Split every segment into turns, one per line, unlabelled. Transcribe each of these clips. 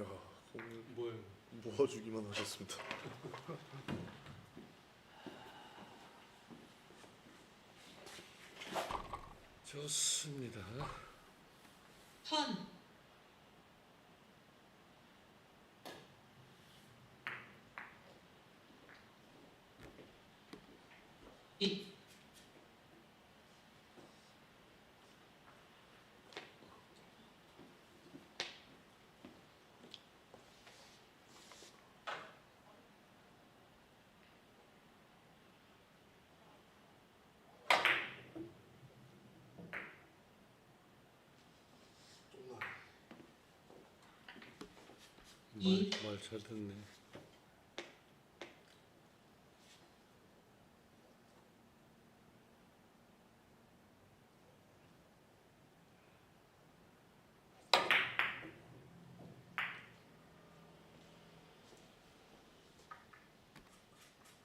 야 오늘
뭐예요?
모아주기만 하셨습니다. 좋습니다.
턴
말잘 듣네.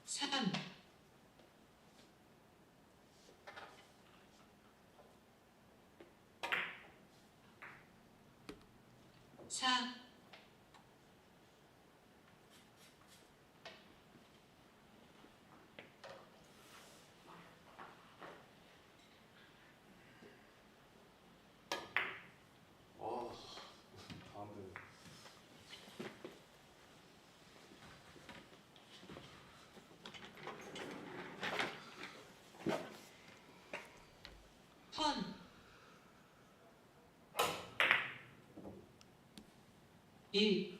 삼. 사. 일,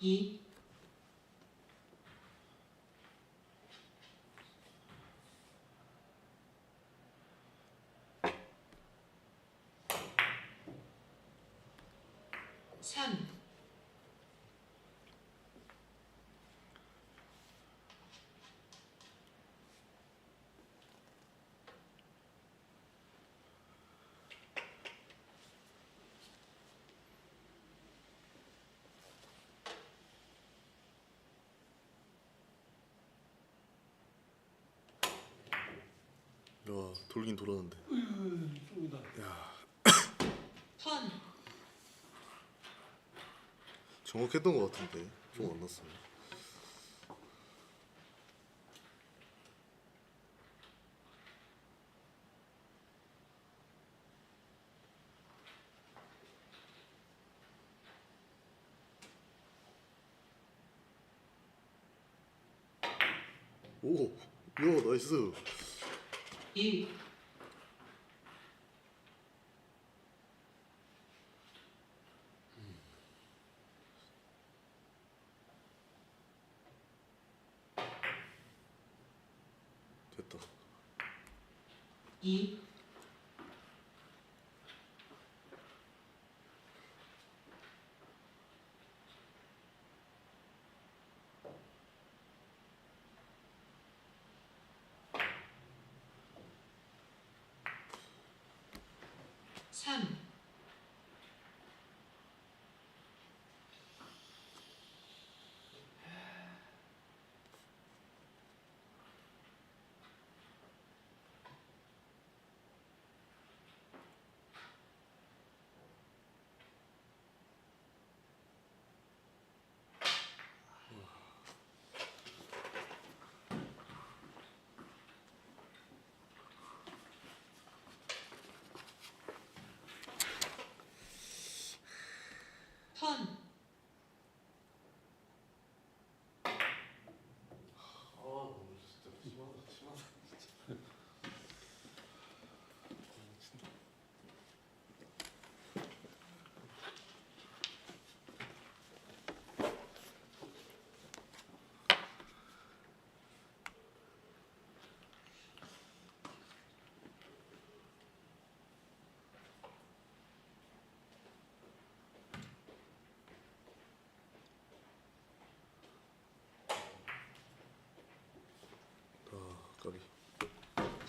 이, 삼,
야 돌긴 돌았는데.
쫄다.
야
턴,
정확했던 것 같은데 좀 안 났어요. 오, 야 나이스. И И 10.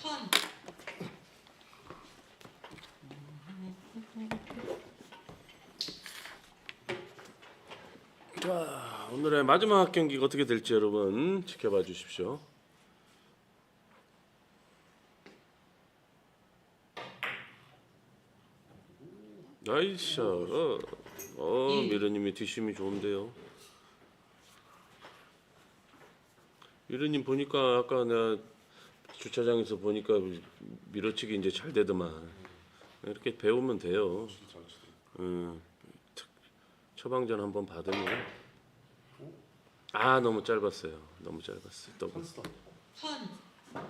펀.
자, 오늘의 마지막 경기가 어떻게 될지 여러분 지켜봐 주십시오. 나이스 어, 예. 미르님이 뒷심이 좋은데요. 미르님 보니까 아까 내가 주차장에서 보니까 밀어치기 이제 잘 되더만 이렇게 배우면 돼요. 음, 특- 처방전 한번 받으면 아 너무 짧았어요. 너무 짧았어요. 더블.
턴,
아.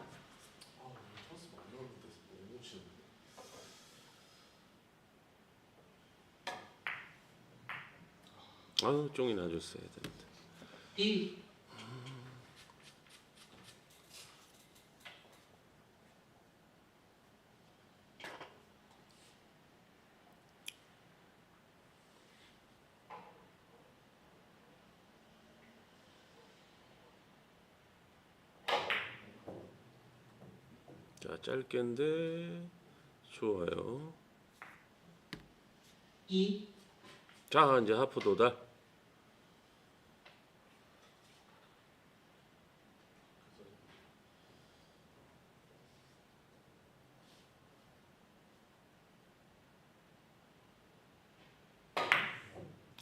아우 쫑이 나줬어야 되는데.
1,
자 짧게인데 좋아요.
2,
자 이제 하프 도달.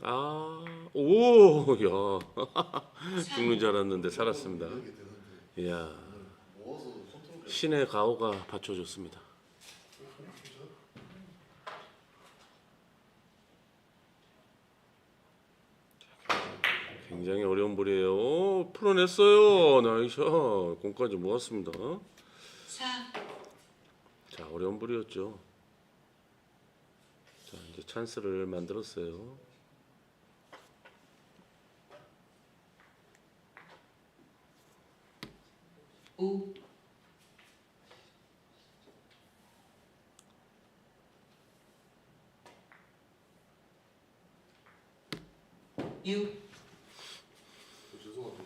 아, 오, 야, 죽는 줄 알았는데 살았습니다. 이야. 신의 가호가 받쳐줬습니다. 굉장히 어려운 볼이에요. 오, 풀어냈어요. 나이스. 공까지 모았습니다.
4,
자, 어려운 볼이었죠. 자, 이제 찬스를 만들었어요.
오, 육,
죄송한데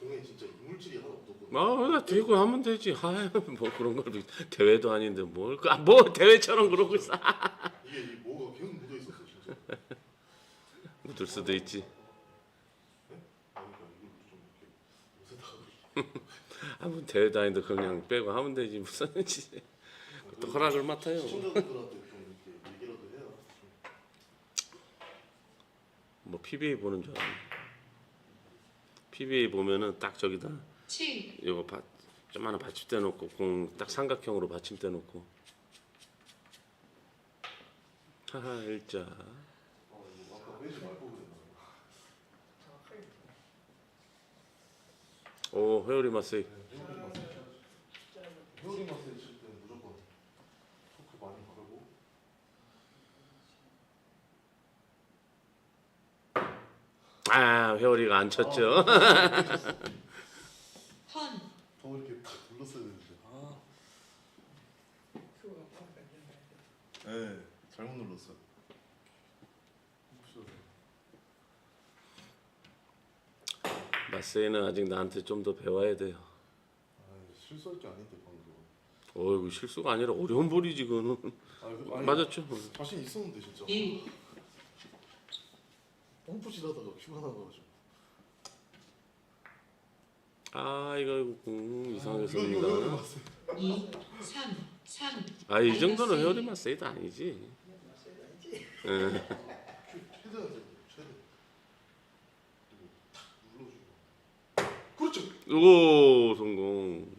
공에 진짜 이물질이 하나 없었거든요.
아, 나 대고 하면 되지. 아, 뭐 그런 걸 대회도 아닌데 뭘? 그- 아, 뭐 대회처럼 그러고 있어.
이게 이 뭐가 계속 묻어 있었어 진짜.
묻을 수도 있지.
그러니까 이걸 좀 이렇게 요새다가
아, 뭐 대회도 아닌데 그냥 빼고 하면 되지 무슨 짓. 또 허락을 맡아요.
시청자분들한테 좀 이렇게 얘기라도 해야 좀
뭐 PBA 보는 줄 알아. PBA 보면은 딱 저기다
7,
이거 바, 좀 하나 받침대 놓고 공 딱 삼각형으로 받침대 놓고. 하하 일자.
아 이거 아까 빼지 말고 그랬나.
오 회오리 마세이.
회오리 칠 때는 무조건 토크 많이 바르고
아 회오리가 안 쳤죠.
턴,
더 이렇게 탁 눌렀어야 되는데. 아. 네, 잘못 눌렀어요.
마세이는 아직 나한테 좀 더 배워야 돼요.
아, 실수할 게 아닌데 방금.
어이구 실수가 아니라 어려운 볼이지 그거는.
아, 그, 아니,
맞았죠.
자신 있었는데 진짜.
1,
홈풋이라다가 큐가 나가지고.
아 이거 이거 공
이거
이상했습니다.
이거 맞어요.
2, 3, 3,
아 이 정도는 회오리 마세이도 아니지. 예.
최대한 세게, 최대. 그리고 탁 눌러주고. 그렇죠.
오 성공.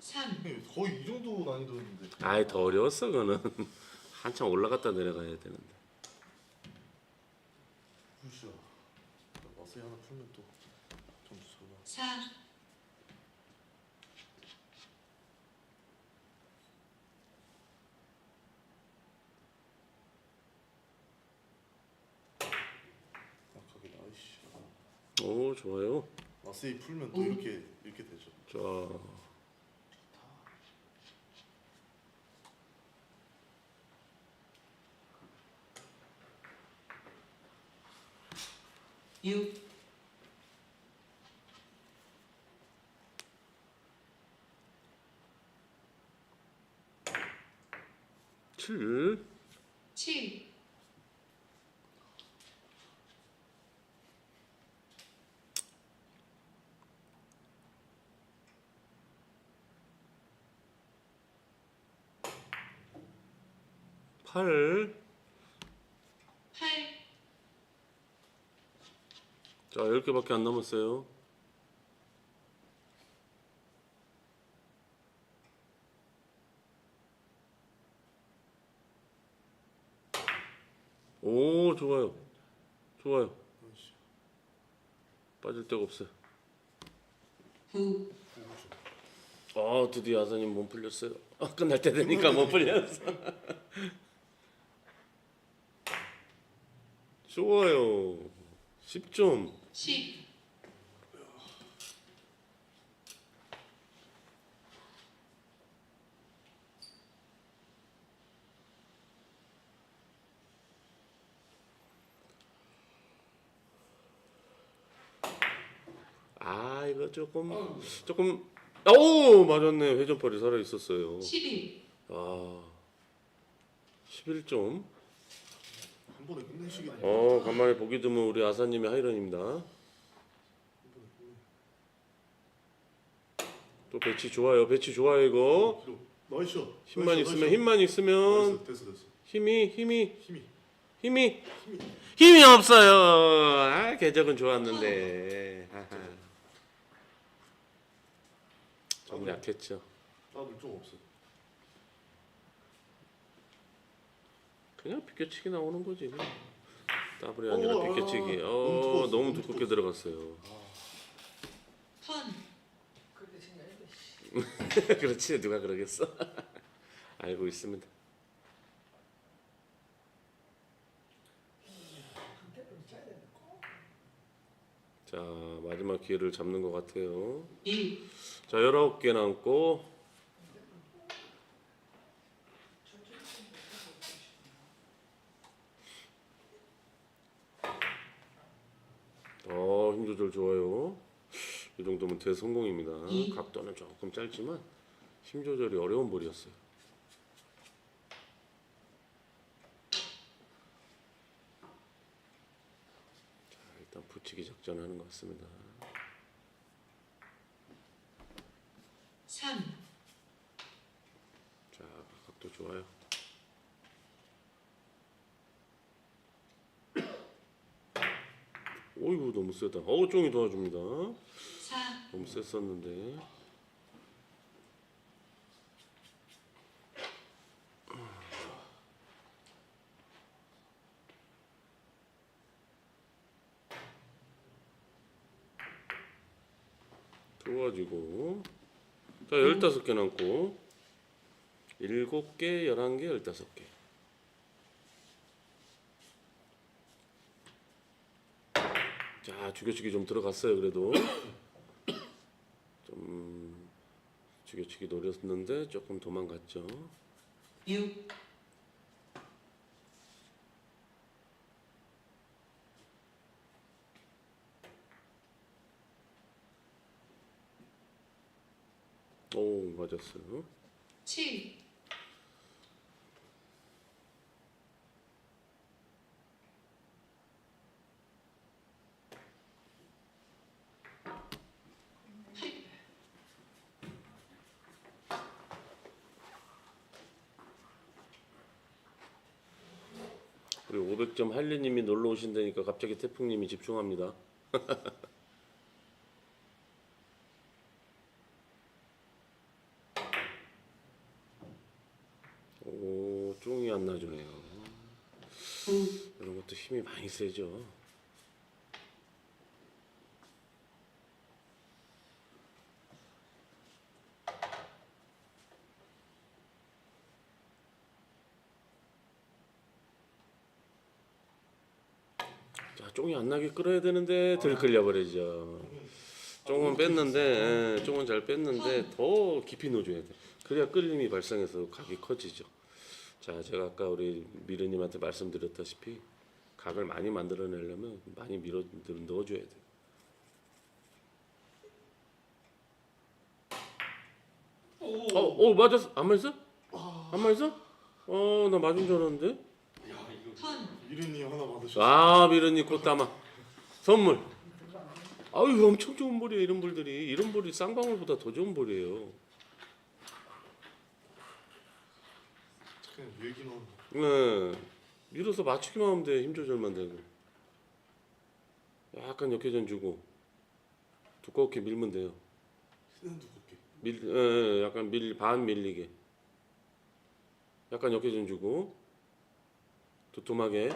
3,
네, 거의 이 정도 난이도였는데.
아이 더 어려웠어 그거는. 한참 올라갔다 내려가야 되는데.
굿이야. 마세이 하나 풀면 또 점수 잘 나.
4,
약하게 나이씨.
오 좋아요.
마세이 풀면 또
음.
이렇게 이렇게 되죠.
자.
육,
7.
7.
8.
팔.
자, 10개밖에 안 남았어요. 오, 좋아요. 좋아요. 빠질 데가 없어요.
9
아, 드디어 아사님 몸 풀렸어요. 아, 끝날 때 되니까 몸 풀렸어. 좋아요. 10점.
10
아, 조금 조금 오, 맞았네. 회전팔이 살아 있었어요.
11
아. 11점.
한 번에 끝내시겠네.
어, 간만에 보기 드문 우리 아사님의 하이런입니다. 또 배치 좋아요. 배치 좋아요, 이거.
나이스.
힘만
나이스,
있으면
나이스.
힘만 있으면
나이스, 됐어 됐어.
힘이 힘이
힘이
힘이
힘이.
없어요. 아, 궤적은 좋았는데. 하하. 좀 약했죠.
따블 좀 없어.
그냥 비껴치기 나오는 거지. 그냥. 더블이 아니라
어, 아,
비껴치기.
아,
어,
너무 두꺼웠어,
너무
너무
두껍게
두꺼웠어.
들어갔어요.
턴
그렇지 누가 그러겠어? 알고 있습니다. 자 마지막 기회를 잡는 것 같아요. 1자 19개 남고 어, 힘 조절 좋아요. 이 정도면 대성공입니다.
이.
각도는 조금 짧지만 힘 조절이 어려운 볼이었어요. 자, 일단 붙이기 작전하는 것 같습니다.
3
자, 각도 좋아요. 오이구 너무 세다. 어우 쫑이 도와줍니다.
4
너무 셌었는데. 도와지고. 자 15개 남고. 7개, 11개, 15개. 자 죽여치기 좀 들어갔어요 그래도. 좀 죽여치기 노렸는데 조금 도망갔죠.
6
오 맞았어요.
7
우리 500점 할리님이 놀러 오신다니까 갑자기 태풍님이 집중합니다 오 쫑이 안 나주네요
9
이런 것도 세죠. 자 쫑이 안 나게 끌어야 되는데 들끌려 버리죠. 쫑은 뺐는데 예, 쫑은 잘 뺐는데 더 깊이 넣어줘야 돼. 그래야 끌림이 발생해서 각이 커지죠. 자 제가 아까 우리 미르님한테 말씀드렸다시피 각을 많이 만들어내려면 많이 밀어 넣어줘야 돼 어, 어 맞았어 안 맞았어? 안 맞았어? 어 나 맞은 줄 알았는데
턴
이른이 하나 받으셨어.
아 미르님 꽃다마 선물 아유 엄청 좋은 볼이에요 이런 볼들이 이런 볼이 쌍방울보다 더 좋은 볼이에요
그냥 얘기 나온다.
네. 밀어서 맞추기만 하면 돼. 힘 조절만 되고. 약간 역회전 주고 두껍게 밀면 돼요.
두껍게.
밀, 예, 예, 약간 밀, 반 밀리게. 약간 역회전 주고 두툼하게.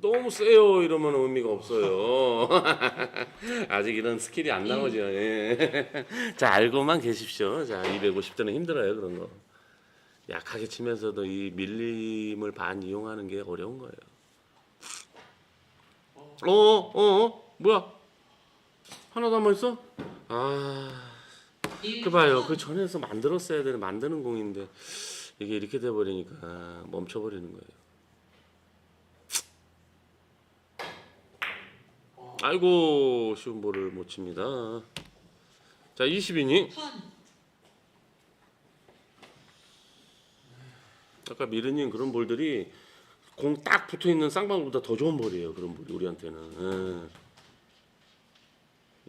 너무 세요 이러면 의미가 없어요. 아직 이런 스킬이 안 나오죠. 예. 자 알고만 계십시오. 자 250대는 힘들어요 그런 거. 약하게 치면서도 이 밀림을 반 이용하는 게 어려운 거예요. 어, 어, 어, 뭐야? 하나 남아 있어? 아. 그 봐요. 그 전에서 만들었어야 되는 만드는 공인데 이게 이렇게 돼 버리니까 멈춰 버리는 거예요. 아이고 쉬운 볼을 못 칩니다. 자 20이닝
턴.
아까 미르님 그런 볼들이 공 딱 붙어 있는 쌍방울보다 더 좋은 볼이에요. 그런 볼이 우리한테는.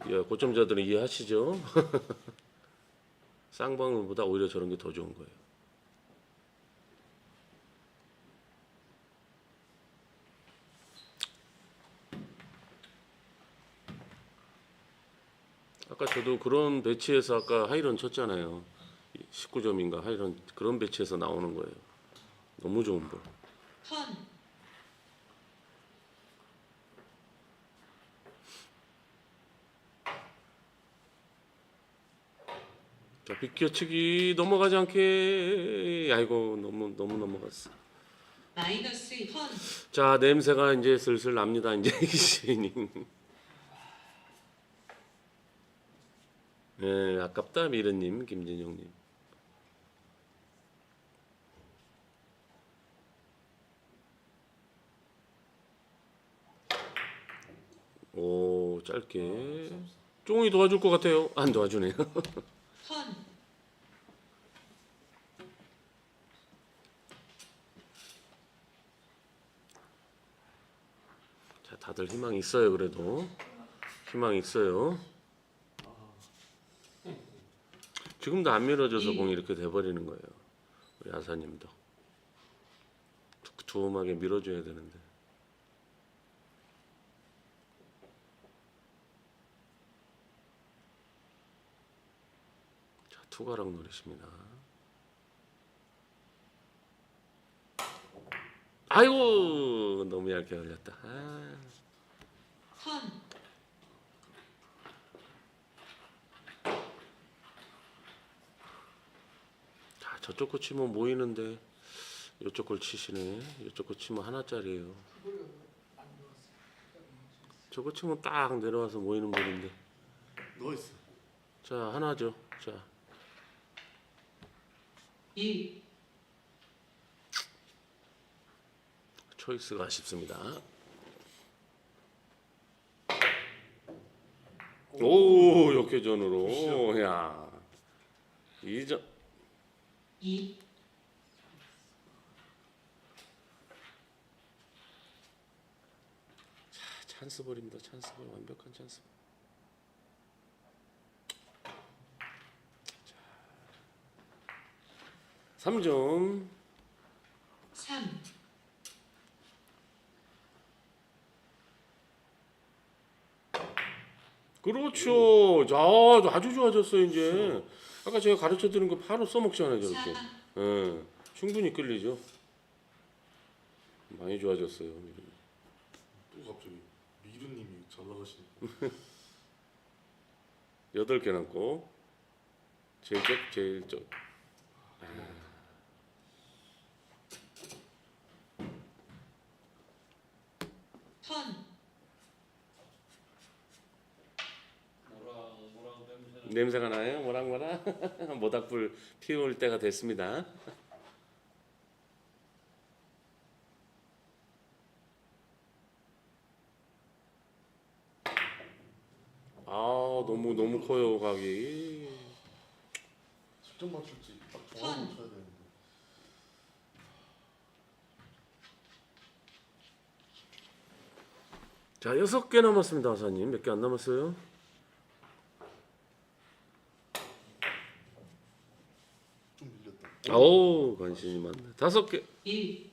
예. 야, 고점자들은 이해하시죠? 쌍방울보다 오히려 저런 게 더 좋은 거예요. 아까 저도 그런 배치에서 아까 하이런 쳤잖아요. 19점인가 하이런 그런 배치에서 나오는 거예요. 너무 좋은 볼.
턴.
자, 비껴치기 넘어가지 않게. 아이고 너무 너무 넘어갔어.
마이너스 턴.
자 냄새가 이제 슬슬 납니다. 이제 이시닝. 네, 아깝다 미르님, 김진영님. 오 짧게. 쫑이 도와줄 것 같아요. 안 도와주네요.
턴.
자, 다들 희망 있어요. 그래도 희망 있어요. 지금도 안 밀어져서 공이 이렇게 돼버리는 거예요. 우리 아사님도 두툼하게 밀어줘야 되는데. 자, 투가락 노릇입니다. 아이고 너무 얇게 걸렸다. 아.
턴.
자, 저쪽 거 치면 모이는데 이쪽 걸 치시네. 이쪽 거 치면 하나짜리예요. 저거 치면 딱 내려와서 모이는 볼인데.
누워 있어.
자, 하나죠. 자,
1.
초이스가 아쉽습니다. 오, 역회전으로. 야. 이점
2.
찬스 볼입니다. 찬스 볼 완벽한 찬스 볼. 3점.
3.
그렇죠. 자, 아주 좋아졌어요, 이제. 아까 제가 가르쳐 드린 거 바로 써먹잖아요, 저렇게.
4.
예. 충분히 끌리죠. 많이 좋아졌어요.
또 갑자기 미르님이 잘 나가시니까.
여덟 개 남고 제일 쪽 제일 쪽
턴.
냄새가 나요? 모락모락 모닥불 피울 때가 됐습니다. 아 너무 너무 커요 각이.
10점 맞출지. 딱 정하고 쳐야 되는데.
자, 여섯 개 남았습니다, 하사님. 몇 개 안 남았어요?
좀 밀렸다.
오, 관심이 많네. 다섯 개.
2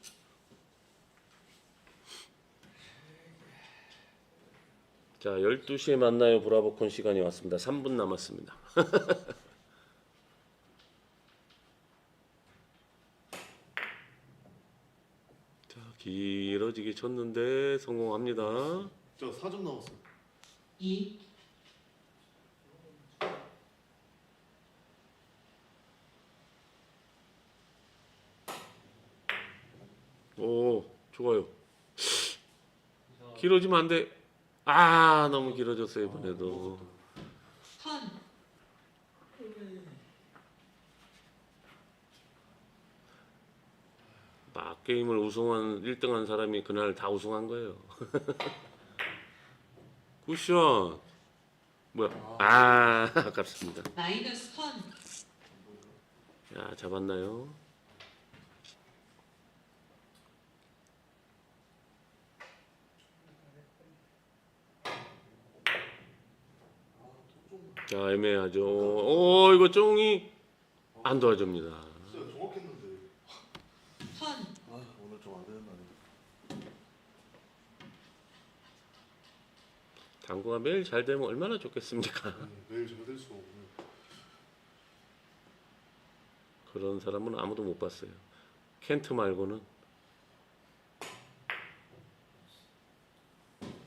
자, 12시에 만나요. 브라보콘 시간이 왔습니다. 3분 남았습니다. 길어지게 쳤는데 성공합니다.
저 4점 남았어요.
2,
오, 좋아요. 길어지면 안 돼. 아, 너무 길어졌어요, 이번에도. 게임을 우승한 1등한 사람이 그날 다 우승한 거예요. 쿠션. 뭐야? 아, 아깝습니다.
마이너스 턴,
야, 잡았나요? 자, 애매하죠. 오, 이거 쫑이 안 도와줍니다.
진짜 정확했는데.
턴,
아 오늘 좀 안 되는 날이네.
당구가 매일 잘 되면 얼마나 좋겠습니까?
아니, 매일 제가 될 수가 없네.
그런 사람은 아무도 못 봤어요. 켄트 말고는.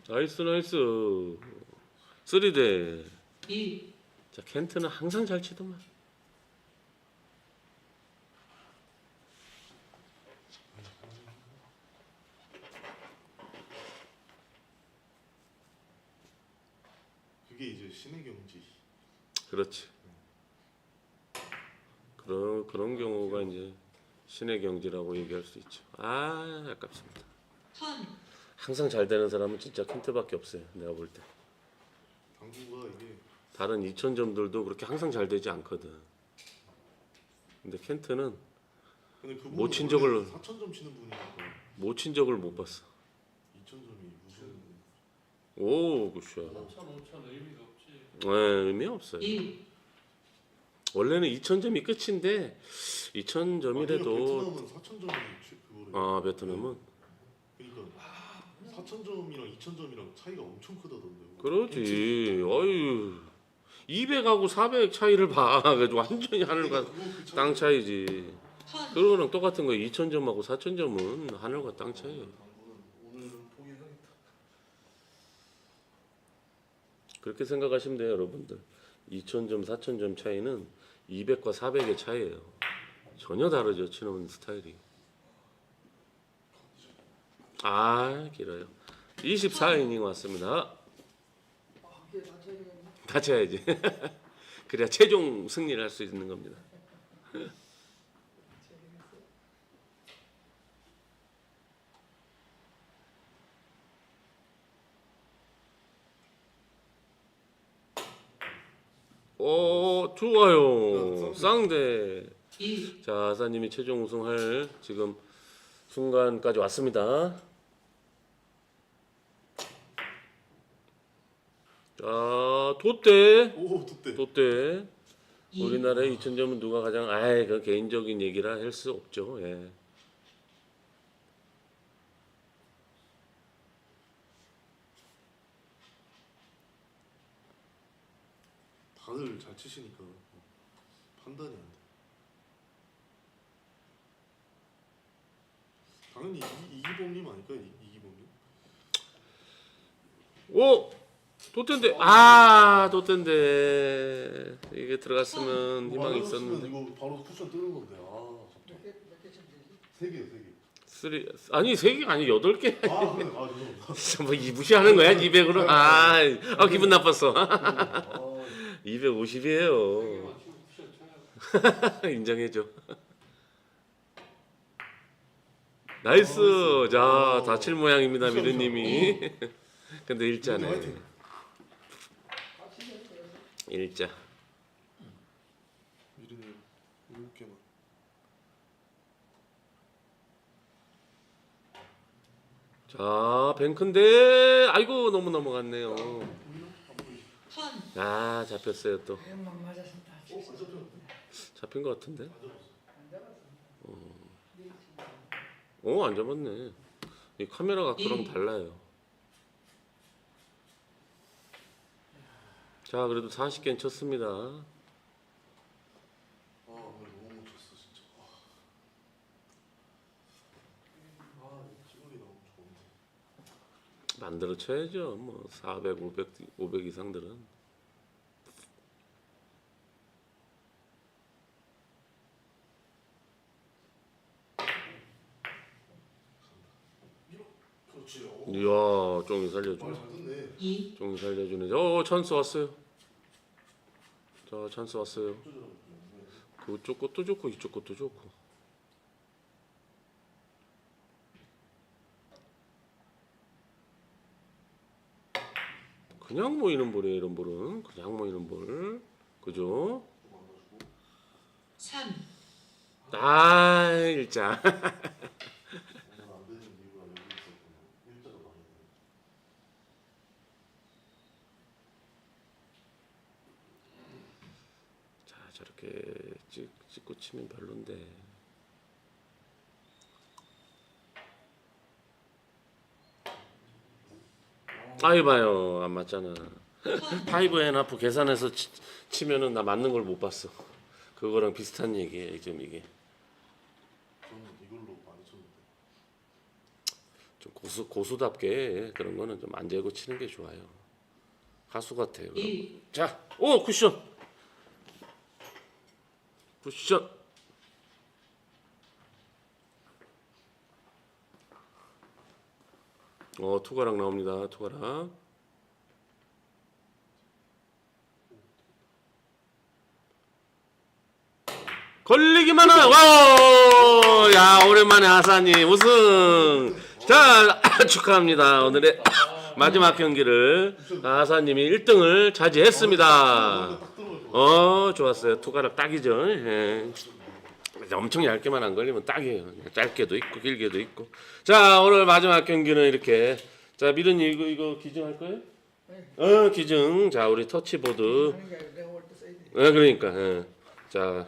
나이스 나이스. 쓰리대.
1,
자 켄트는 항상 잘 치더만.
그게 이제 신의 경지.
그렇지. 그런 그런 경우가 이제 신의 경지라고 얘기할 수 있죠. 아 아깝습니다.
턴,
항상 잘 되는 사람은 진짜 켄트밖에 없어요. 내가 볼 때.
당구가 이게
다른 2천 점들도 그렇게 항상 잘 되지 않거든. 근데 켄트는
근데
그못친 적을-
4천 점 치는 분이니까
못 친 적을 못 봤어.
2천 점이 무슨
오 굿샷.
3천 5천 의미가 없지.
네, 의미 없어요.
1,
원래는 2천 점이 끝인데 2천 점이라도
베트남은 4천 점이 최- 그거를.
아 베트남은
그러니까 4천 점이랑 2천 점이랑 차이가 엄청 크다던데요.
그러지. 어유 200하고 400 차이를 봐. 그래도 완전히 하늘과
그거 그 차이-
땅 차이지.
턴,
그거랑 똑같은 거 2천 점하고 4천 점은 하늘과 땅
오늘은 포기해야겠다.
그렇게 생각하시면 돼요, 여러분들. 2,000점, 4,000점 차이는 200과 400의 차이예요. 전혀 다르죠, 치는 스타일이. 아, 길어요. 24이닝 왔습니다. 다쳐야지. 그래야 최종 승리를 할 수 있는 겁니다. 오, 좋아요. 쌍대.
1,
자, 아사님이 최종 우승할 지금 순간까지 왔습니다. 자, 돛대.
오두
돛대.
2,
우리나라의 2,000점은 누가 가장 아이 그 개인적인 얘기라 할 수 없죠. 예.
다들 잘 치시니까 판단이 안 돼. 당연히 이, 이기범님 아닐까 이, 이기범님?
오! 돛대인데. 아, 돛대인데. 이게 들어갔으면 희망이
맞았으면
있었는데.
이거 바로 쿠션 뜨는 건데 아 아쉽다. 세 개요 세 개.
쓰리 아니, 세 개가 아니 여덟 개.
아 그래 아 죄송합니다.
뭐이 무시하는 거야? 200으로? 아, 아 기분 나빴어.
아
250이에요.
맞추고 쿠션 쳐야
인정해줘. 나이스. 자, 다칠 모양입니다, 미르님이. 근데 일자네. 일자.
미르님 일곱 개만.
자, 뱅크인데, 아이고 너무 넘어갔네요.
턴,
아, 잡혔어요 또.
만 맞았으면 다
어.
잡힌 것 같은데. 어, 안 잡았네. 이 카메라가 그럼
이.
달라요. 자 그래도 40개는 쳤습니다.
아 오늘 너무 못 쳤어 진짜. 아, 아 이거 찌르기 너무
만들어 쳐야죠. 뭐 400, 500, 500 이상들은.
그렇지. 어.
이야 쫑이 살려주네.
말잘 듣네.
2,
쫑이 살려주네. 어 찬스 왔어요. 자 찬스 왔어요. 그쪽 것도 좋고 이쪽 것도 좋고. 그냥 모이는 볼이에요 이런 볼은 그냥 모이는 볼 그죠?
3,
아 일자.
자
저렇게 찍, 찍고 치면 별론데 아이 봐요 안 맞잖아 파이브 앤 하프 계산해서 치, 치면은 나 맞는 걸 못 봤어 그거랑 비슷한 얘기예요 지금 이게
저는 이걸로 많이 쳤는데.
좀 고수 고수답게 그런 거는 좀 안 재고 치는 게 좋아요 가수 같아요
1,
자, 오 쿠션. 쿠션. 어 투가락 나옵니다. 투가락. 걸리기만 하. 와! 야 오랜만에 아사님 우승. 자 축하합니다. 오늘의 마지막 경기를 아사님이 1등을 차지했습니다. 어 좋았어요 투가락 딱이죠 예. 엄청 얇게만 안 걸리면 딱이에요. 짧게도 있고 길게도 있고. 자 오늘 마지막 경기는 이렇게. 자 미르님 이거 이거 기증할 거예요? 어 기증. 자 우리 터치보드. 예 그러니까 예. 자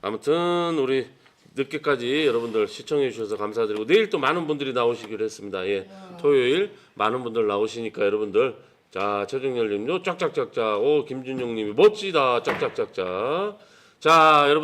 아무튼 우리 늦게까지 여러분들 시청해 주셔서 감사드리고 내일 또 많은 분들이 나오시기로 했습니다. 예. 토요일 많은 분들 나오시니까 여러분들 자 최정열님요 짝짝짝짝 오 김준영님이 멋지다. 짝짝짝짝 자 여러분.